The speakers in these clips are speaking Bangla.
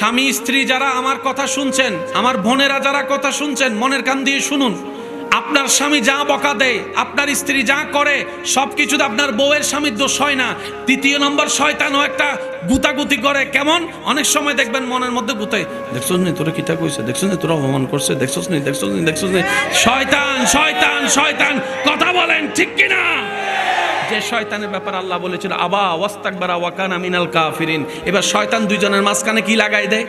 স্বামী, স্ত্রী যারা আমার কথা শুনছেন, আমার বোনেরা যারা কথা শুনছেন, মনের কান দিয়ে শুনুন। আপনার স্বামী যা বকা দেয়, আপনার স্ত্রী যা করে সব কিছুতে আপনার বউয়ের স্বামীর দোষ হয় না। তৃতীয় নম্বর শয়তানও একটা গুতাগুতি করে। কেমন? অনেক সময় দেখবেন মনের মধ্যে গুতাই দেখছ নি, তোরা কিতা কইছে? দেখছ নি, তোরা অপমান করছে? দেখছোস নি দেখছোস নি দেখছোস নি? শয়তান শয়তান শয়তান, কথা বলেন ঠিক কিনা? যে শয়তানের ব্যাপার আল্লাহ বলেছিল, আবা ওয়াস্তাকবারা ওয়াকানা মিনাল কাফিরিন। এবার শয়তান দুইজনের মাঝখানে কি লাগাই দেয়?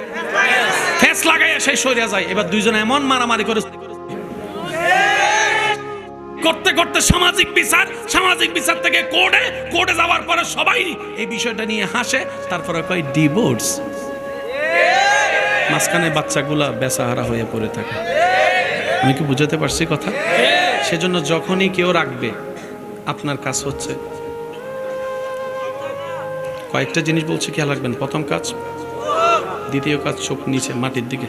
ফেস লাগাইয়া সেই সরিয়া যায়। এবার দুইজনে এমন মারামারি করে করতে করতে সামাজিক বিচার সামাজিক বিচার থেকে কোর্টে কোর্টে যাওয়ার পরে সবাই এই বিষয়টা নিয়ে হাসে। তারপরে কয়, ডিভোর্স? মাঝখানে বাচ্চাগুলা বেসাহারা হয়ে পড়ে থাকে। আমি কি বুঝাতে পারছি কথা? সেজন্য যখনই কেউ রাখবে আপনার কাজ হচ্ছে। কয়েকটা জিনিস বলছি, খেয়াল রাখবেন। প্রথম কাজ, দ্বিতীয় কাজ, চোখ নিচে, মাটির দিকে।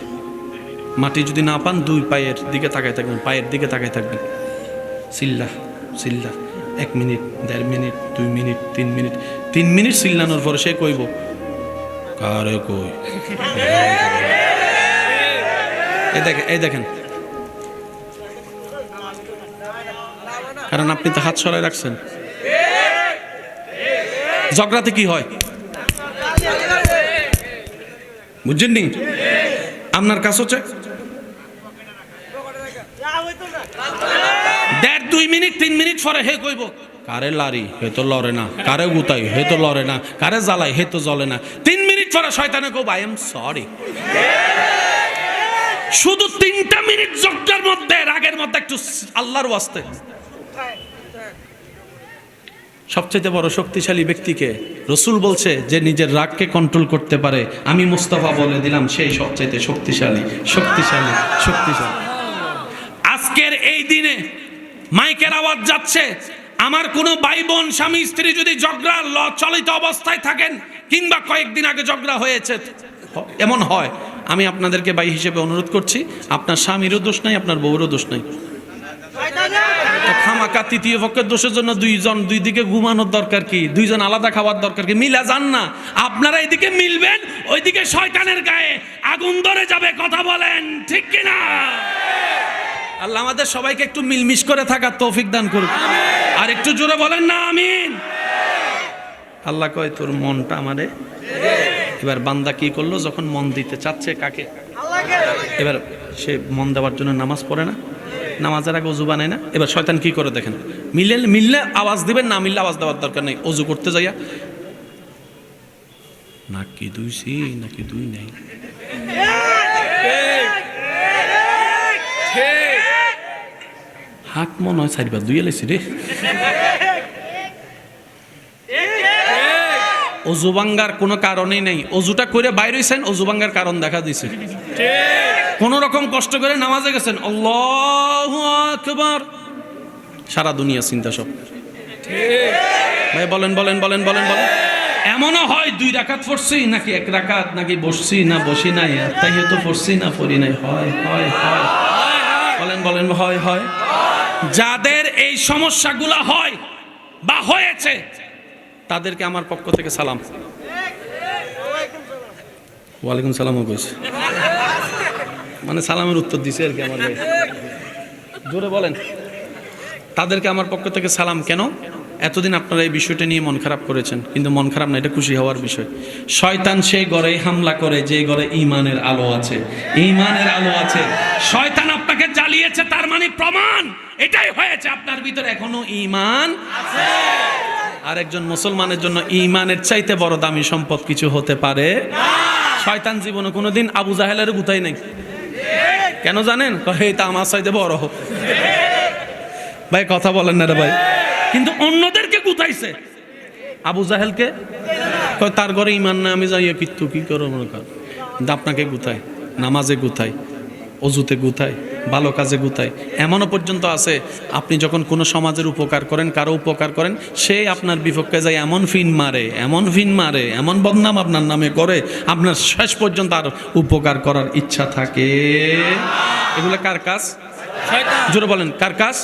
মাটি যদি না পান, দুই পায়ের দিকে তাকায় থাকবেন, পায়ের দিকে তাকায় থাকবেন। সিল্লা সিল্লা, এক মিনিট, দেড় মিনিট, দুই মিনিট, তিন মিনিট। তিন মিনিট সিল্লানোর পরে সে কইব, কারে কই? এই দেখেন এই দেখেন। কারণ আপনি তো হাত সরাই রাখছেন। ঝগড়াতে কি হয়? বুঝছেন নি? আপনার কাজ হচ্ছে? দেড়, দুই মিনিট, তিন মিনিট পরে হে কইব, কারে লারি, হে তো লড়ে না, কারে গুতাই, হে তো লড়ে না, কারে জ্বালাই, হে তো জ্বলে না। তিন মিনিট পরে শয়তানে কব আই এম সরি শুধু তিনটা মিনিট যজ্ঞের মধ্যে, রাগের মধ্যে একটু আল্লাহর ওয়াস্তে। সবচেয়ে বড় শক্তিশালী ব্যক্তিকে রসুল বলছে যে নিজের রাগকে কন্ট্রোল করতে পারে। আমি মুস্তাফা বলে দিলাম, সেই সবচাইতে শক্তিশালী শক্তিশালী শক্তিশালী। আজকের এই দিনে মাইকের আওয়াজ যাচ্ছে। আমার কোনো ভাই বোন স্বামী, স্ত্রী যদি ঝগড়া চলিত অবস্থায় থাকেন কিংবা কয়েকদিন আগে ঝগড়া হয়েছে, এমন হয়। আমি আপনাদেরকে ভাই হিসেবে অনুরোধ করছি, আপনার স্বামীরও দোষ নাই, আপনার বউরও দোষ নাই। খামাকা তৃতীয় পক্ষের দোষের জন্য দুইজন দুই দিকে ঘুমানোর দরকার কি? দুইজন আলাদা খাওয়ার দরকার কি? মিলা যান না। আপনারা এদিকে মিলবেন ওইদিকে শয়তানের গায়ে আগুন ধরে যাবে কথা বলেন ঠিক কিনা? আল্লাহ আমাদের সবাইকে একটু মিলমিশ করে থাকার তৌফিক দান করুক। আর একটু জোরে বলেন না আমিন। আল্লাহ কয় তোর মনটা আমারে? এবার বান্দা কি করল? যখন মন দিতে চাচ্ছে কাকে? এবার সে মন দেওয়ার জন্য নামাজ পড়ে না? নামাজের আগে অজু বানায় না? এবার শয়তান কি করে দেখেন? মিললে মিললে আওয়াজ দিবেন, না মিললে আওয়াজ দেওয়ার দরকার নেই। অজু করতে যাইয়া, নাকি দুইছি নাকি দুই নাই? হাক মনে হয় চারিবার দুই এলেছি রে। অজু ভাঙ্গার কোনো কারণেই নেই। অজুটা করে বাইরে হইছেন, অজু ভাঙ্গার কারণ দেখা দিয়েছে কোন রকম কষ্ট করে নামাজে গেছেন। আল্লাহু আকবার। সারা দুনিয়া চিন্তা সব। ভাই, বলেন বলেন বলেন বলেন বলেন। এমনও হয় দুই রাকাত পড়ছি, নাকি এক রাকাত, নাকি বসছি না, বসি নাই তাই হয়তো পড়ছি না, পড়ি নাই। হয় হয় হয়। বলেন বলেন, হয় হয়। যাদের এই সমস্যাগুলো হয় বা হয়েছে তাদেরকে আমার পক্ষ থেকে সালাম। ওয়ালাইকুম কইছে মানে সালামের উত্তর দিছে আর কি আমার জোরে বলেন। তাদেরকে আমার পক্ষ থেকে সালাম। কেন? এতদিন আপনারা এই বিষয়টা নিয়ে মন খারাপ করেছেন। কিন্তু মন খারাপ না, এটা খুশি হওয়ার বিষয়। শয়তান সেই গড়ে হামলা করে, যে ঘরে ইমানের আলো আছে। ইমানের আলো আছে। শয়তান আপনাকে জ্বালিয়েছে, তার মানে প্রমাণ। এটাই হয়েছে, আপনার ভিতরে এখনও ইমান আর একজন মুসলমানের জন্য ইমানের চাইতে বড় দামি সম্পদ কিছু হতে পারে? শয়তান জীবনে কোনোদিন আবু জাহেলের গুতাই নাই। কেন জানেন? তা আমার চাইতে বড় ভাই, কথা বলেন না রে ভাই। কিন্তু অন্যদেরকে গুতাইছে। আবু জাহেলকে? তার ঘরে ইমান না, আমি যাইয়া কিত্তু কি করো মনে কর? আপনাকে গুতায়, নামাজে গুতায়। অজুতে গুতায় ভালো কাজে গুতায়। এমনও পর্যন্ত আছে আপনি যখন কোনো সমাজের উপকার করেন কারও উপকার করেন সে আপনার বিপক্ষে যায় এমন ফিন মারে এমন ফিন মারে এমন বদনাম আপনার নামে করে আপনার শেষ পর্যন্ত আর উপকার করার ইচ্ছা থাকে। এগুলো কার কাজ? জোরে বলেন কার কাজ?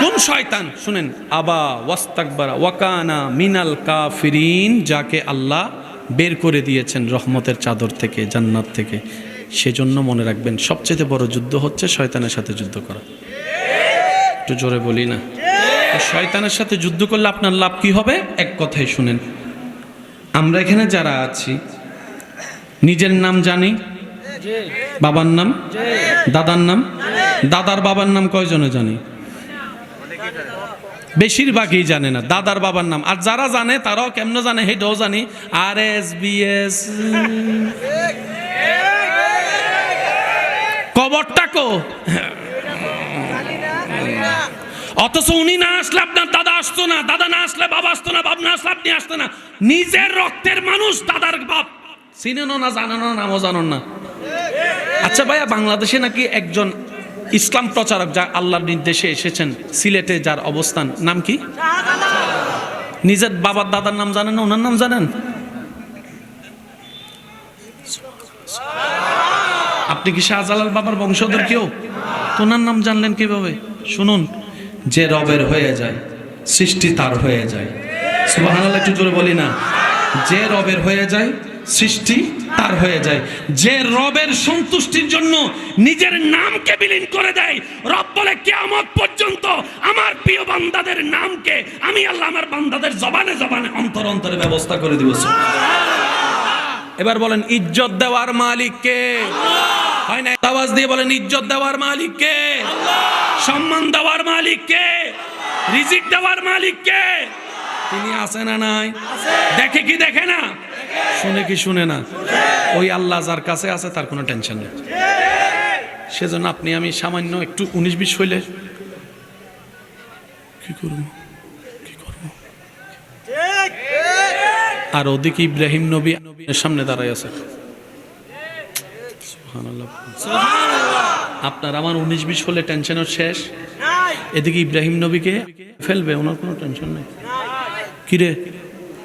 কোন শয়তান? শুনেন আবা ওয়াস্তাকবারা ওয়াকানা মিনাল কাফিরিন যাকে আল্লাহ বের করে দিয়েছেন রহমতের চাদর থেকে জান্নাত থেকে। সেজন্য মনে রাখবেন, সবচেয়ে বড় যুদ্ধ হচ্ছে শয়তানের সাথে যুদ্ধ করা। একটু জোরে বলি না? শয়তানের সাথে যুদ্ধ করলে আপনার লাভ কি হবে? এক কথাই শুনেন। আমরা এখানে যারা আছি, নিজের নাম জানি? বাবার নাম? দাদার নাম? দাদার বাবার নাম কয়জনে জানি? বেশিরভাগই জানে না, দাদার বাবার নাম। আর যারা জানে, তারাও কেমনে জানে হেটাও জানি। আর এস বি এস। কো অথচ উনি না আসলে আপনার দাদা আসতো না দাদা না আসলে বাবা আসতো না বাপ না আসলে আপনি আসতো না। নিজের রক্তের মানুষ দাদার বাপ। চিনেন না জানেন না নামও জানেন না। আচ্ছা ভাইয়া বাংলাদেশে নাকি একজন ইসলাম প্রচারক যা আল্লাহর নির্দেশে এসেছেন সিলেটে যার অবস্থান নাম কি? নিজের বাবার দাদার নাম জানেন না ওনার নাম জানেন? আপনি কি শাহজালাল বাবার বংশধর কেউ? তো ওনার নাম জানলেন কীভাবে? শুনুন, যে রবের হয়ে যায়, সৃষ্টি তার হয়ে যায়। সুবহানাল্লাহ, একটু জোরে বলি না। যে রবের হয়ে যায়, সৃষ্টি তার হয়ে যায়। যে রবের সন্তুষ্টির জন্য নিজের নামকে বিলীন করে দেয়, রব বলে, কিয়ামত পর্যন্ত আমার প্রিয় বান্দাদের নামকে আমি আল্লাহ আমার বান্দাদের জবানে জবানে অন্তর অন্তরে ব্যবস্থা করে দিব। এবার বলেন, ইজ্জত দেওয়ার মালিক কে? হয় না, আওয়াজ দিয়ে বলেন, ইজ্জত দেওয়ার মালিক কে? সম্মান দেওয়ার মালিক কে? রিজিক দেওয়ার মালিক কে? তিনি আছে না নাই? দেখে কি দেখে না? শুনে কি শুনে না? ওই আল্লাহ যার কাছে আছে, তার কোনো টেনশন নেই। সেজন্য আপনি, আমি সামান্য একটু উনিশ বিশ হইলে কি করব? কি করব? আর ওদিকে ইব্রাহিম নবী নবীর সামনে দাঁড়ায় আছে। আপনার আমার উনিশ বিশ হলে টেনশনও শেষ। এদিকে ইব্রাহিম নবীকে ফেলবে ওনার কোনো টেনশন নাই। কিরে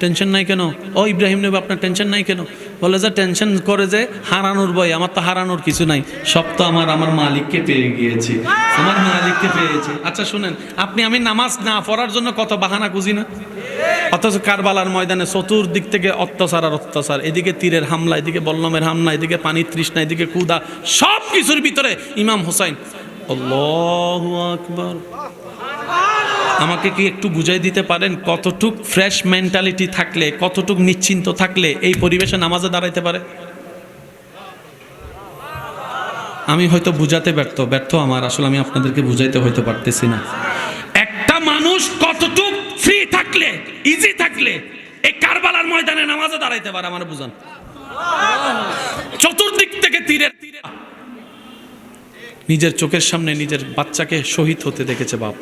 টেনশন নাই কেন? ও ইব্রাহিম নবী আপনার টেনশন নাই কেন? বলে যে টেনশন করে যে হারানোর বই আমার তো হারানোর কিছু নাই। সব তো আমার আমার মালিককে পেয়ে গিয়েছি। আমার মালিককে পেয়েছি। আচ্ছা শুনেন আপনি আমি নামাজ না পড়ার জন্য কত বাহানা খুঁজি না? অথচ কারবালার ময়দানে চতুর্দিক থেকে অত্যাচার আর অত্যাচার। এদিকে তীরের হামলা, এদিকে বল্লমের হামলা, এদিকে পানি তৃষ্ণা, এদিকে কুদা সব কিছুর ভিতরে ইমাম হোসাইন। আমাকে কি একটু বুঝাই দিতে পারেন? কতটুক ফ্রেশ মেন্টালিটি থাকলে, কতটুক নিশ্চিন্ত থাকলে এই পরিবেশে নামাজে দাঁড়াইতে পারে? আমি হয়তো বুঝাতে ব্যর্থ ব্যর্থ আমার, আসলে আমি আপনাদেরকে বুঝাইতে হয়তো পারতেছি না। একটা মানুষ কতটুক থাকলে ইজি থাকলে এই কারবালার ময়দানে নামাজে দাঁড়াইতে পারে, আমার বুঝান। চতুর্দিক থেকে তীরের তীরে। নিজের চোখের সামনে নিজের বাচ্চাকে শহীদ হতে দেখেছে বাপ।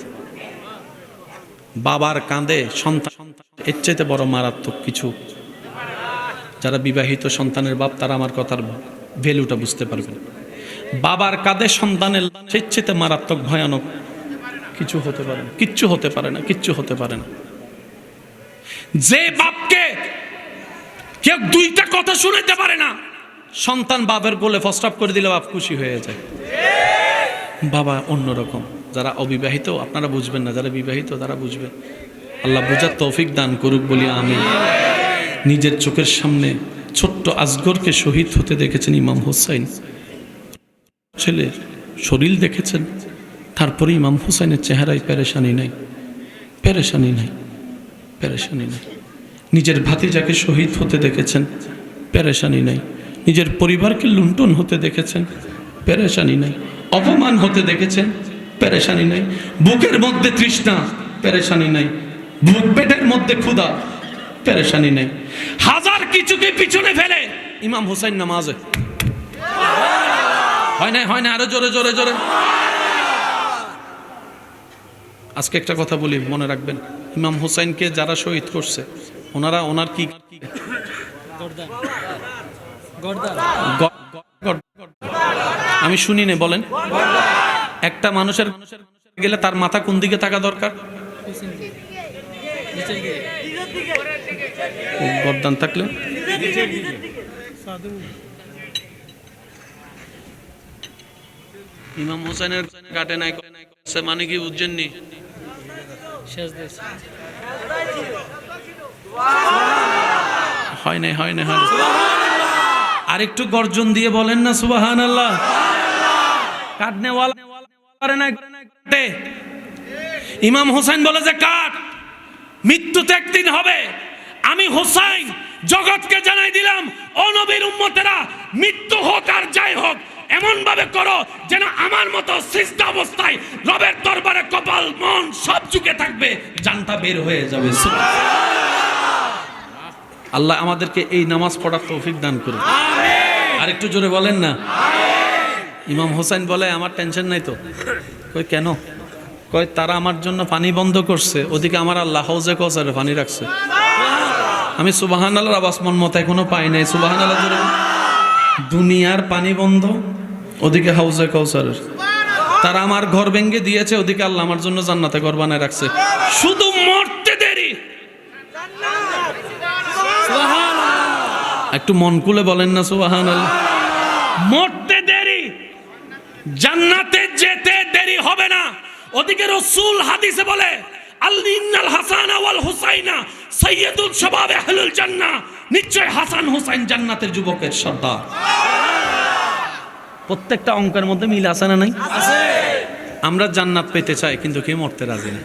বাবার কাঁধে সন্তান এর চাইতে বড় মারাত্মক কিছু। যারা বিবাহিত সন্তানের বাপ, তারা আমার কথার ভ্যালুটা বুঝতে পারবেন। বাবার কাঁধে সন্তানের সেই চাইতে মারাত্মক, ভয়ানক কিছু হতে পারে না। কিচ্ছু হতে পারে না, কিচ্ছু হতে পারে না। যে বাপকে কেউ দুইটা কথা শুনাইতে পারে না, সন্তান বাপের কোলে ফস্টাপ করে দিলে বাপ খুশি হয়ে যায়। বাবা অন্যরকম, যারা অবিবাহিত, আপনারা বুঝবেন না, যারা বিবাহিত, তারা বুঝবেন আল্লাহ বুঝার তৌফিক দান করুক বলি আমি নিজের চোখের সামনে ছোট্ট আজগরকে শহীদ হতে দেখেছেন ইমাম হোসাইন। ছেলের শরীর দেখেছেন, তারপরে ইমাম হোসাইনের চেহারায় পেরেশানি নাই পেরেশানি নাই। পেরেশানি নেই। নিজের ভাতিজাকে শহীদ হতে দেখেছেন, পেরেশানি নাই। নিজের পরিবারকে লুণ্ঠন হতে দেখেছেন, পেরেশানি নেই। অপমান হতে দেখেছেন, পেরেশানি নেই। বুকের মধ্যে তৃষ্ণা, পেরেশানি নেই। বুক পেটের মধ্যে ক্ষুধা, পেরেশানি নেই। হাজার কিছুকে পিছনে ফেলে ইমাম হোসেন নামাজে। হয় না হয় না আরও জোরে জোরে জোরে। আজকে একটা কথা বলি, মনে রাখবেন। ইমাম হোসেনকে যারা শহীদ করছে, ওনারা ওনার কি আমি শুনি নে বলেন। একটা মানুষের গেলে তার মাথা কোন দিকে থাকা দরকার? গর্দান থাকলে? ইমাম হোসেনের কাটে নাই মানে কি বুঝছেননি নাই নাই নাই। আর একটু গর্জন দিয়ে বলেন না সুবাহান আল্লাহ ইমাম হোসেন বলে যে, কাট মৃত্যু তো একদিন হবে। আমি হোসাইন, জগৎকে জানাই দিলাম ও নবীর উম্মতেরা, মৃত্যু হোক আর যাই হোক এমন ভাবে করো যেন আমার মতো সিজদা অবস্থায় রবের দরবারে কপাল মন সব ঝুঁকে থাকবে জানটা বের হয়ে যাবে। আল্লাহ আমাদেরকে এই নামাজ পড়ার তৌফিক দান করুন আর একটু জোরে বলেন না। ইমাম হোসেন বলে আমার টেনশন নাই তো? কই কেন? কয় তারা আমার জন্য পানি বন্ধ করছে। ওদিকে আমার আল্লাহ হাউজে কৌসারে পানি রাখছে। আমি সুবাহান আল্লাহ আবাস মন মতো এখনও পাই নাই। সুবাহান আল্লাহ দুনিয়ার পানি বন্ধ ওদিকে হাউজে কৌসারের তারা আমার ঘর ভেঙ্গে দিয়েছে, ওদিকে আল্লাহ আমার জন্য জান্নাতে ঘর বানায় রাখছে। শুধু মরতে দেরি। একটু মন খুলে বলেন না সুবাহান মরতে দেরি। জান্নাতে যেতে দেরি হবে না। ওদিকে রসুল হাদিসে বলে আল্লিনাল হাসান ওয়াল হুসাইনা সাইয়্যিদুল শাবাব আহলুল জান্নাহ। নিশ্চয় হাসান হুসাইন জান্নাতের যুবকের সর্দার। প্রত্যেকটা অঙ্কের মধ্যে মিল আছে না নাই? আমরা জান্নাত পেতে চাই কিন্তু কে মরতে রাজি না।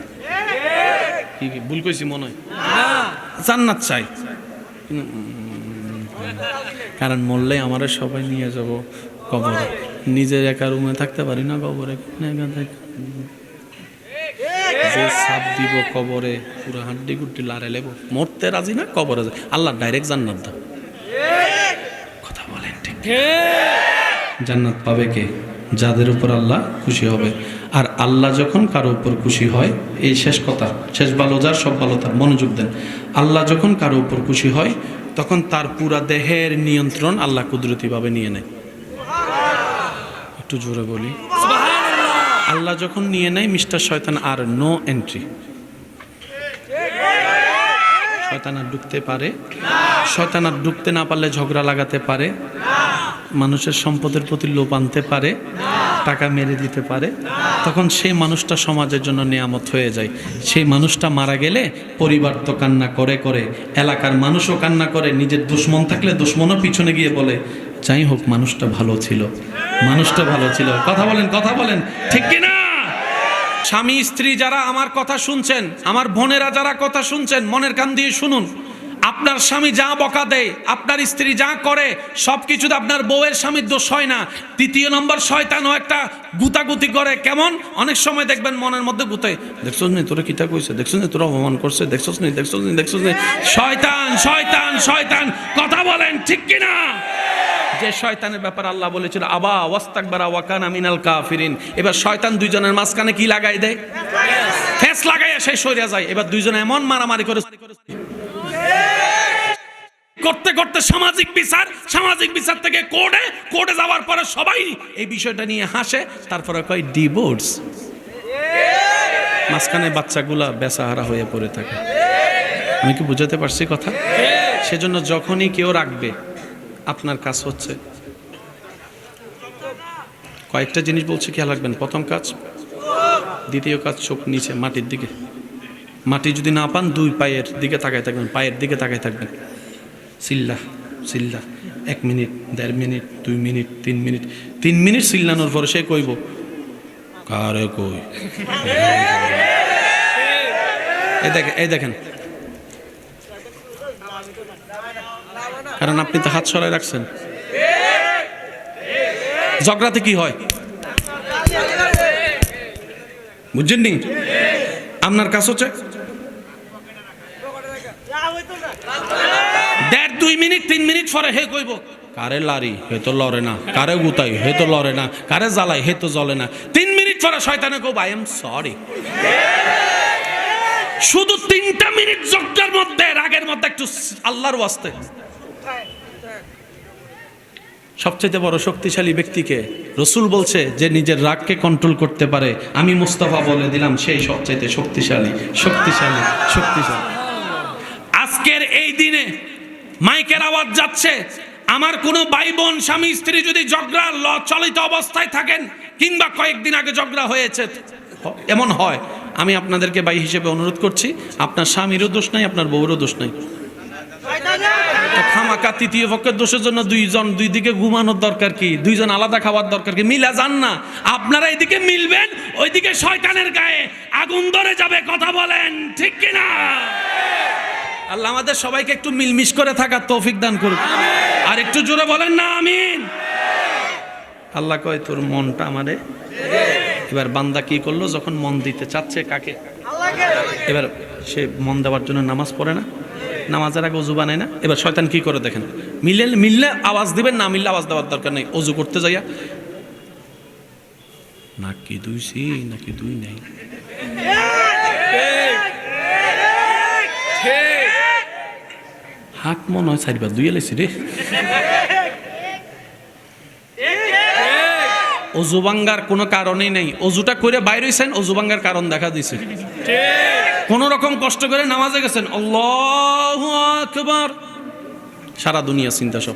ভুল কইছি মনে হয়? জান্নাত চাই। কারণ মরলে আমাদের সবাই নিয়ে যাব কবরে। নিজের একা রুমে থাকতে পারি না কবরে যে সাপ দিব কবরে পুরো হাড্ডি গুড্ডি লারে লেব। মরতে রাজি না কবরে আল্লাহ ডাইরেক্ট জান্নাত দাও। কথা বলেন ঠিক। জান্নাত পাবে কে? যাদের উপর আল্লাহ খুশি হবে। আর আল্লাহ যখন কারও উপর খুশি হয়, এই শেষ কথা, শেষ ভালো যার, সব ভালো তার, মনোযোগ দেন। আল্লাহ যখন কারও উপর খুশি হয়, তখন তার পুরা দেহের নিয়ন্ত্রণ আল্লাহ কুদরতিভাবে নিয়ে নেয়। একটু জোরে বলি। আল্লাহ যখন নিয়ে নেয়, মিস্টার শয়তান আর নো এন্ট্রি। শয়তান আর ঢুকতে পারে। শয়তান আর ঢুকতে না পারলে ঝগড়া লাগাতে পারে। মানুষের সম্পদের প্রতি লোভ আনতে পারে, টাকা মেরে দিতে পারে, তখন সেই মানুষটা সমাজের জন্য নিয়ামত হয়ে যায়। সেই মানুষটা মারা গেলে পরিবার তো কান্না করে করে, এলাকার মানুষও কান্না করে, নিজের দুশ্মন থাকলে দুশ্মনও পিছনে গিয়ে বলে, যাই হোক, মানুষটা ভালো ছিল, মানুষটা ভালো ছিল। কথা বলেন কথা বলেন, ঠিক কিনা স্বামী, স্ত্রী যারা আমার কথা শুনছেন, আমার বোনেরা যারা কথা শুনছেন, মনের কান দিয়ে শুনুন। আপনার স্বামী যা বকা দেয় আপনার স্ত্রী যা করে সব কিছুতে আপনার বউয়ের স্বামীর দোষ হয় না। তৃতীয় নম্বর শয়তান শয়তানও একটা গুতাগুতি করে। কেমন? অনেক সময় দেখবেন মনের মধ্যে গুতাই দেখছস নি তোরা কিতা কইছে? দেখছস নি তোরা অপমান করছে? দেখছস নি দেখছস নি দেখছস নি? শয়তান শয়তান শয়তান কথা বলেন ঠিক কিনা? যে শয়তানের ব্যাপার আল্লাহ বলেছিল আবা ওয়াস্তাকবারা ওয়াকানা মিনাল কাফিরিন। এবার শয়তান দুইজনের মাঝখানে কি লাগাই দেয়? ফেস লাগাইয়া সেই সরিয়া যায়। এবার দুইজন এমন মারামারি করে করতে করতে সামাজিক বিচার সামাজিক বিচার থেকে কোর্টে কোর্টে যাওয়ার পরে সবাই এই বিষয়টা নিয়ে হাসে, তারপরে কয় ডিভোর্স মাঝখানে বাচ্চাগুলা বেসাহারা হয়ে পড়ে থাকে। আমি কি বুঝাতে পারছি কথা? সেজন্য যখনই কেউ রাখবে, আপনার কাজ হচ্ছে। কয়েকটা জিনিস বলছে, খেয়াল রাখবেন। প্রথম কাজ, দ্বিতীয় কাজ, চোখ নিচে, মাটির দিকে। মাটি যদি না পান, দুই পায়ের দিকে তাকায় থাকবেন, পায়ের দিকে তাকায় থাকবেন। সিল্লা সিল্লা, এক মিনিট, দেড় মিনিট, দুই মিনিট, তিন মিনিট। তিন মিনিট সিল্লানোর পরে সে কইব, কারে কই? এই দেখেন এই দেখেন। কারণ আপনি তো হাত সরাই রাখছেন। ঝগড়াতে কি হয়? বুঝছেন নি? আপনার কাজ হচ্ছে দেড়, দুই মিনিট, তিন মিনিট পরে হে কইব, কারে লারি? হে তো লড়ে না। কারে গুতাই? হে তো লড়ে না। কারে জ্বালাই? হে তো জ্বলে না। তিন মিনিট পরে শয়তানে কব আই এম সরি শুধু তিনটা মিনিট জগটার মধ্যে, রাগের মধ্যে একটু আল্লাহর ওয়াস্তে। সবচেয়ে বড় শক্তিশালী ব্যক্তিকে রসুল বলছে যে, নিজের রাগকে কন্ট্রোল করতে পারে। আমি মুস্তাফা বলে দিলাম, সেই সবচেয়ে শক্তিশালী শক্তিশালী শক্তিশালী। আজকের এই দিনে মাইকের আওয়াজ যাচ্ছে। আমার কোনো ভাই বোন স্বামী, স্ত্রী যদি ঝগড়া চলিত অবস্থায় থাকেন, কিংবা কয়েকদিন আগে ঝগড়া হয়েছে, এমন হয়। আমি আপনাদেরকে ভাই হিসেবে অনুরোধ করছি, আপনার স্বামীরও দোষ নাই, আপনার বউরও দোষ নাই। খামাকা তৃতীয় পক্ষের দোষের জন্য দুইজন, দুই দিকে ঘুমানোর দরকার কি? দুইজন আলাদা খাওয়ার দরকার কি? মিলা যান না। আপনারা এদিকে মিলবেন, ওইদিকে শয়তানের গায়ে আগুন ধরে যাবে, কথা বলেন, ঠিক কি না আল্লাহ আমাদের সবাইকে একটু মিলমিশ করে থাকার তৌফিক দান করুক। আর একটু জোরে বলেন না আমিন। আল্লাহ কয় তোর মনটা আমারে এবার বান্দা কি করল? যখন মন দিতে চাচ্ছে কাকে? এবার সে মন দেওয়ার জন্য নামাজ পড়ে না। নামাজের আগে অজু বানায় না। এবার শয়তান কি করে দেখেন? মিলে মিললে আওয়াজ দিবেন না মিললে আওয়াজ দেওয়ার দরকার নেই। অজু করতে যাইয়া নাকি দুইছি নাকি দুই নেই? হাত মনে হয় চারিবার দুই এলাইছি রে অজু কোনো কারণেই নেই। অজুটা করে বাইরে হইছেন অজু কারণ দেখা দিছে। কোন রকম কষ্ট করে নামাজে গেছেন। আকবার। সারা দুনিয়া চিন্তা সব।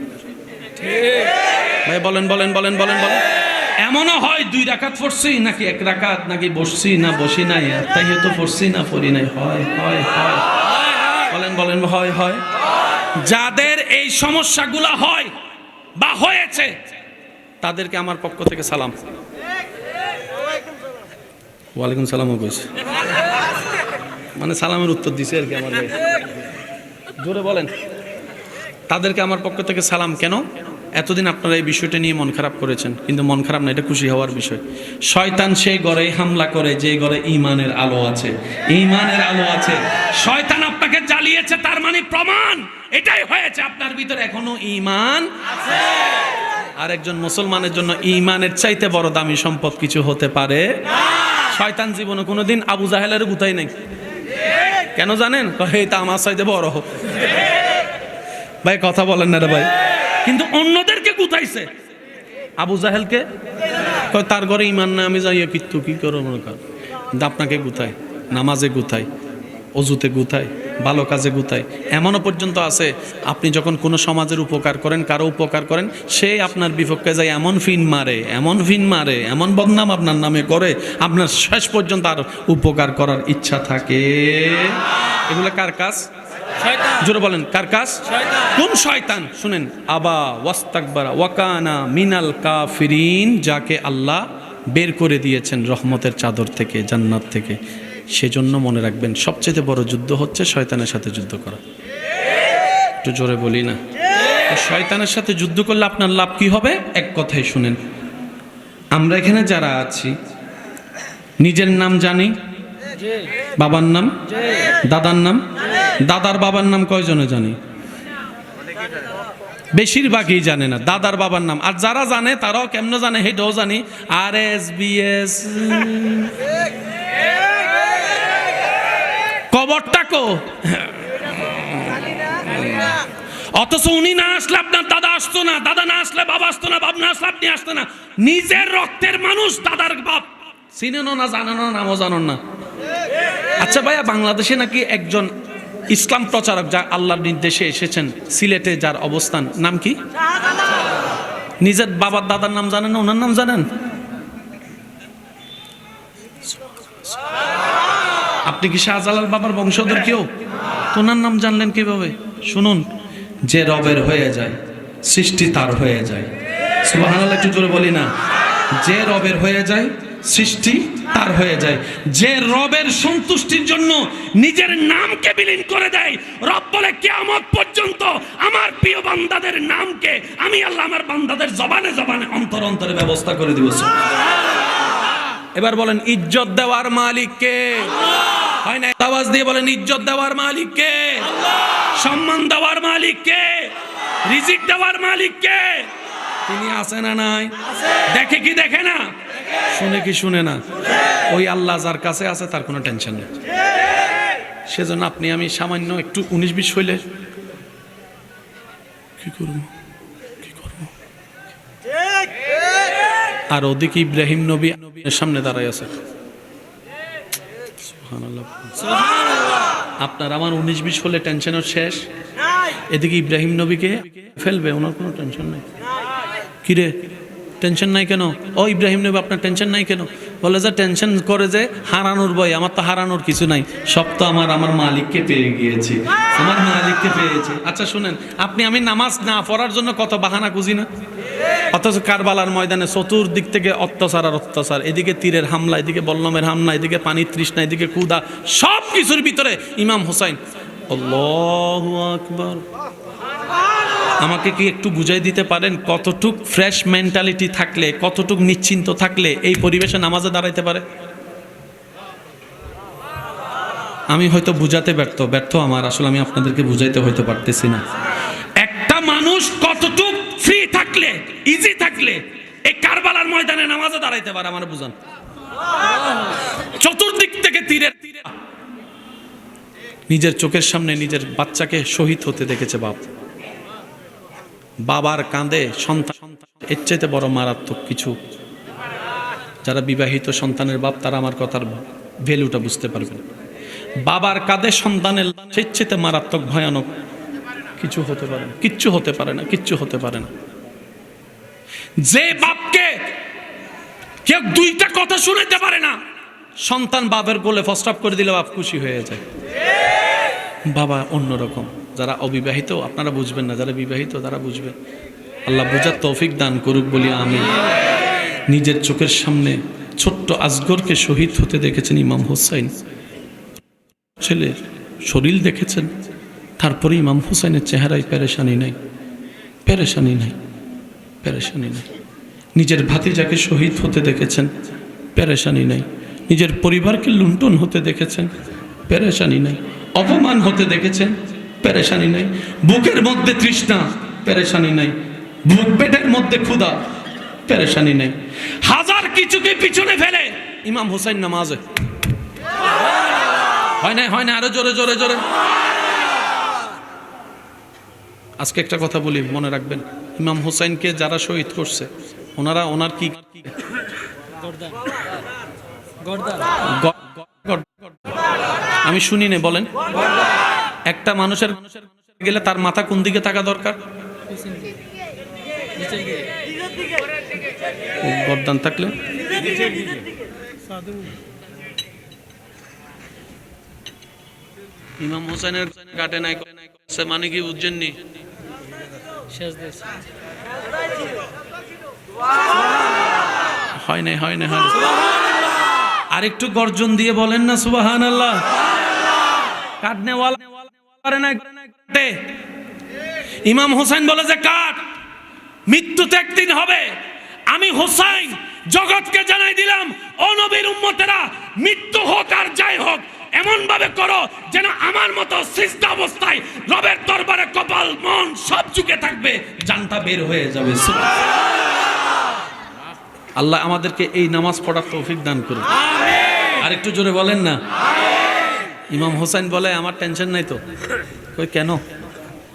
ভাই, বলেন বলেন বলেন বলেন বলেন। এমনও হয় দুই রাকাত পড়ছি, নাকি এক রাকাত, নাকি বসছি না, বসি নাই। তাই তো পড়ছি না, পড়ি নাই। হয় হয় হয়। বলেন বলেন, হয় হয়। যাদের এই সমস্যাগুলো হয় বা হয়েছে, তাদেরকে আমার পক্ষ থেকে সালাম। ওয়ালাইকুম কইছে মানে সালামের উত্তর দিছে আর কি আমার জোরে বলেন। তাদেরকে আমার পক্ষ থেকে সালাম। কেন? এতদিন আপনারা এই বিষয়টা নিয়ে মন খারাপ করেছেন, কিন্তু মন খারাপ না, এটা খুশি হওয়ার বিষয়। শয়তান সেই ঘরে হামলা করে, যে ঘরে ইমানের আলো আছে। ইমানের আলো আছে। শয়তান জ্বালিয়েছে, তার মানে প্রমাণ। এটাই হয়েছে আপনার ভিতরে এখনও ইমান আছে। আর একজন মুসলমানের জন্য ইমানের চাইতে বড় দামি সম্পদ কিছু হতে পারে শয়তান জীবনে কোনোদিন আবু জাহেলের গুতাই নাই। কেন জানেন? তা আমার চাইতে বড় হোক। ভাই, কথা বলেন না রে ভাই। কিন্তু অন্যদেরকে গুতাইছে। আবু জাহেলকে? তার ঘরে ইমান না আমি যাইয়া কিত্তু কি করো মনে কর? কিন্তু আপনাকে গুতাই নামাজে গুতাই অজুতে গুতাই ভালো কাজে গুতাই এমনও পর্যন্ত আছে আপনি যখন কোনো সমাজের উপকার করেন কারও উপকার করেন সে আপনার বিপক্ষে যায় এমন ফিন মারে এমন ফিন মারে এমন বদনাম আপনার নামে করে আপনার শেষ পর্যন্ত আর উপকার করার ইচ্ছা থাকে। এগুলো কার কাজ? জোরে বলেন কার কাজ? কোন শয়তান? শুনেন আবা ওয়াস্তাকবারা ওয়াকানা মিনাল কাফিরিন যাকে আল্লাহ বের করে দিয়েছেন রহমতের চাদর থেকে জান্নাত থেকে। সেজন্য মনে রাখবেন সবচেয়ে বড় যুদ্ধ হচ্ছে শয়তানের সাথে যুদ্ধ করা। একটু জোরে বলি না? শয়তানের সাথে যুদ্ধ করলে আপনার লাভ কি হবে? এক কথাই শুনেন। আমরা এখানে যারা আছি, নিজের নাম জানি? বাবার নাম? দাদার নাম? দাদার বাবার নাম কয়জনে জানি? বেশিরভাগই জানে না, দাদার বাবার নাম। আর যারা জানে, তারাও কেমনে জানে, সেটাও জানি। আর এস বি এস। কবরটা কো অথচ উনি না আসলে আপনার দাদা আসতো না দাদা না আসলে বাবা আসতো না বাপ না আসলে আপনি আসতো না। নিজের রক্তের মানুষ দাদার বাপ। চিনেনও না জানেনও না নামও জানেন না। আচ্ছা ভাইয়া বাংলাদেশে নাকি একজন ইসলাম প্রচারক যা আল্লাহর নির্দেশে এসেছেন সিলেটে যার অবস্থান নাম কি? নিজের বাবার দাদার নাম জানেন না ওনার নাম জানেন? আপনি কি শাহজালাল বাবার বংশধর কেউ? তো ওনার নাম জানলেন কীভাবে? শুনুন, যে রবের হয়ে যায়, সৃষ্টি তার হয়ে যায়। সুবহানাল্লাহ, একটু জোরে বলি না। যে রবের হয়ে যায়, সৃষ্টি তার হয়ে যায়। যে রবের সন্তুষ্টির জন্য নিজের নামকে বিলীন করে দেয়, রব বলে, কিয়ামত পর্যন্ত আমার প্রিয় বান্দাদের নামকে আমি আল্লাহ আমার বান্দাদের জবানে জবানে অন্তর অন্তরে ব্যবস্থা করে দিব। এবার বলেন, ইজ্জত দেওয়ার মালিক কে হয় না আওয়াজ দিয়ে বলেন ইজ্জত দেওয়ার মালিক কে? সম্মান দেওয়ার মালিক কে? রিজিক দেওয়ার মালিক কে? তিনি আছে না নাই? দেখে কি দেখে না? শুনে কি শুনে না? ওই আল্লাহ যার কাছে আছে তার কোনো টেনশন নেই। সেজন্য আপনি আমি সামান্য একটু উনিশ বিশ হইলে কি করব? কি করব? আর ওদিকে ইব্রাহিম নবী সামনে দাঁড়ায় আছে। আপনার আমার উনিশ বিশ হলে টেনশনও শেষ। এদিকে ইব্রাহিম নবীকে ফেলবে, ওনার কোনো টেনশন নেই। কিরে টেনশন নাই কেন? ও ইব্রাহিম নবী, আপনার টেনশন নাই কেন? বলে যে টেনশন করে যে হারানোর ভয়, আমার তো হারানোর কিছু নাই। সব তো আমার আমার মালিককে পেয়ে গিয়েছি। আমার মালিককে পেয়েছি। আচ্ছা শুনেন, আপনি, আমি নামাজ না পড়ার জন্য কত বাহানা খুঁজি না? অথচ কারবালার ময়দানে চতুর্দিক থেকে অত্যাচার আর অত্যাচার। এদিকে তীরের হামলা, এদিকে বল্লমের হামলা, এদিকে পানির তৃষ্ণা, এদিকে কুদা সব কিছুর ভিতরে ইমাম হোসাইন। আমাকে কি একটু বুঝাই দিতে পারেন? কতটুক ফ্রেশ মেন্টালিটি থাকলে, কতটুক নিশ্চিন্ত থাকলে এই পরিবেশে নামাজে দাঁড়াইতে পারে? আমি হয়তো বুঝাতে ব্যর্থ ব্যর্থ আমার, আসলে আমি আপনাদেরকে বুঝাইতে হয়তো পারতেছি না। একটা মানুষ কতটুক থাকলে ইজি থাকলে এই কারবালার ময়দানে নামাজে দাঁড়াইতে পারে, আমার বুঝান। চতুর্দিক থেকে তীরের তীরে নিজের চোখের সামনে নিজের বাচ্চাকে শহীদ হতে দেখেছে বাপ। বাবার কাঁধে সন্তান এর চাইতে বড় মারাত্মক কিছু। যারা বিবাহিত সন্তানের বাপ, তারা আমার কথার ভ্যালুটা বুঝতে পারবেন বাবার কাঁধে সন্তানের সেই চাইতে মারাত্মক, ভয়ানক কিছু হতে পারে না। কিচ্ছু হতে পারে না, কিচ্ছু হতে পারে না। যে বাপকে কেউ দুইটা কথা শুনাইতে পারে না, সন্তান বাপের কোলে ফস্টাপ করে দিলে বাপ খুশি হয়ে যায়। বাবা অন্যরকম, যারা অবিবাহিত, আপনারা বুঝবেন না, যারা বিবাহিত, তারা বুঝবেন। আল্লাহ বুঝার তৌফিক দান করুক বলি আমি নিজের চোখের সামনে ছোট্ট আজগরকে শহীদ হতে দেখেছেন ইমাম হোসাইন। ছেলের শরীর দেখেছেন, তারপরে ইমাম হোসাইনের চেহারায় পেরেশানি নাই পেরেশানি নাই। পেরেশানি নাই। নিজের ভাতিজাকে শহীদ হতে দেখেছেন, পেরেশানি নাই। নিজের পরিবারকে লুণ্ঠন হতে দেখেছেন, পেরেশানি নাই। অপমান হতে দেখেছেন, পেরেশানি নাই। বুকের মধ্যে তৃষ্ণা, পেরেশানি নাই। বুক পেটের মধ্যে ক্ষুধা, পেরেশানি নাই। হাজার কিছুকে পিছনে ফেলে ইমাম হোসেন নামাজে। হয় না হয় না আরও জোরে জোরে জোরে। আজকে একটা কথা বলি, মনে রাখবেন। ইমাম হোসেনকে যারা শহীদ করছে, ওনারা ওনার কি আমি শুনি নে, বলেন। একটা মানুষের গেলে তার মাথা কোন দিকে থাকা দরকার? গরদান থাকলে। ইমাম হোসেনের কাটে নাই মানে কি নি হয় নাই হয় নাই নাই। আরেকটু গর্জন দিয়ে বলেন না সুবাহান আল্লাহ ইমাম হোসেন বলে যে কাট মৃত্যু তো একদিন হবে। আমি হোসাইন, জগৎকে জানাই দিলাম, অনবীর উম্মতেরা মৃত্যু হোক আর যাই হোক এমন ভাবে করো যেন আমার মতো সিজদা অবস্থায় রবের দরবারে কপাল মন সব ঝুঁকে থাকবে জানটা বের হয়ে যাবে। আল্লাহ আমাদেরকে এই নামাজ পড়ার তৌফিক দান করুন আর একটু জোরে বলেন না। ইমাম হোসেন বলে আমার টেনশন নাই তো? কই কেন?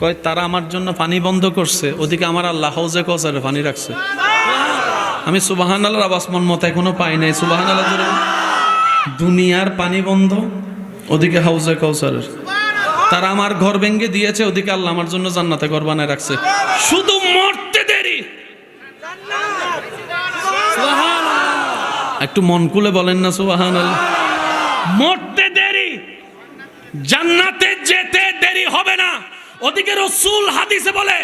কয় তারা আমার জন্য পানি বন্ধ করছে। ওদিকে আমার আল্লাহ হাউজে কসারে পানি রাখছে। আমি সুবাহান আল্লাহর আবাস মন মতো এখনও পাই নাই। সুবাহান আল্লাহ দুনিয়ার পানি বন্ধ ওদিকে হাউজে কৌসারের তারা আমার ঘর ভেঙে দিয়েছে, ওদিকে আল্লাহ আমার জন্য জান্নাতে ঘর বানায় রাখছে। শুধু মরতে দেরি। একটু মন খুলে বলেন না সুবাহান মরতে দেরি। জান্নাতে যেতে দেরি হবে না। ওদিকে রসুল হাদিসে বলে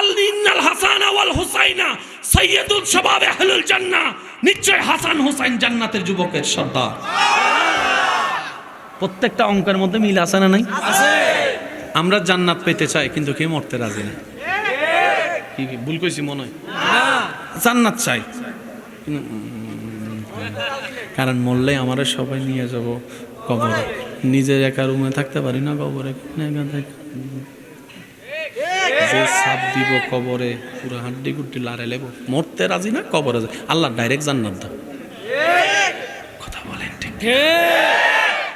আল্লিনাল হাসান ওয়াল হুসাইনা সৈয়দুল শাবাব আহলুল জান্নাহ। নিশ্চয় হাসান হুসাইন জান্নাতের যুবকের সর্দার। প্রত্যেকটা অঙ্কের মধ্যে মিল আছে না নাই? আমরা জান্নাত পেতে চাই, কিন্তু কে মরতে রাজি না। কি ভুল কইছি মনে হয়? জান্নাত চাই। কারণ মরলে আমারে সবাই নিয়ে যাব কবরে। নিজের একা রুমে থাকতে পারি না কবরে যে সাপ দিব কবরে, পুরো হাড্ডি গুড্ডি লারে লেব। মরতে রাজি না, কবরে আল্লাহ ডাইরেক্ট জান্নাত দাও। কথা বলেন ঠিক।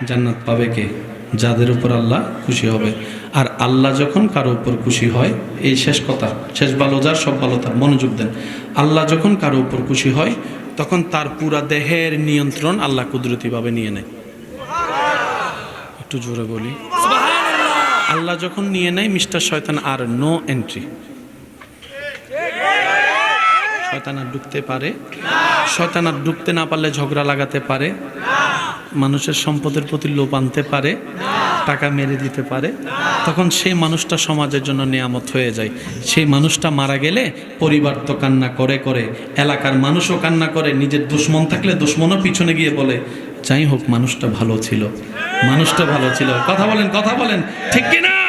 জান্নাত পাবে কে? যাদের উপর আল্লাহ খুশি হবে। আর আল্লাহ যখন কারও উপর খুশি হয়, এই শেষ কথা, শেষ ভালো যার, সব ভালো তার, মনোযোগ দেন। আল্লাহ যখন কারও উপর খুশি হয়, তখন তার পুরা দেহের নিয়ন্ত্রণ আল্লাহ কুদরতিভাবে নিয়ে নেয়। একটু জোরে বলি। আল্লাহ যখন নিয়ে নেয়, মিস্টার শয়তান আর নো এন্ট্রি। শয়তান আর ঢুকতে পারে। শয়তান আর ঢুকতে না পারলে ঝগড়া লাগাতে পারে। মানুষের সম্পদের প্রতি লোপ আনতে পারে, টাকা মেরে দিতে পারে, তখন সেই মানুষটা সমাজের জন্য নিয়ামত হয়ে যায়। সেই মানুষটা মারা গেলে পরিবার তো কান্না করে করে, এলাকার মানুষও কান্না করে, নিজের দুশ্মন থাকলে দুশ্মনও পিছনে গিয়ে বলে, যাই হোক, মানুষটা ভালো ছিল, মানুষটা ভালো ছিল। কথা বলেন কথা বলেন, ঠিক কিনা?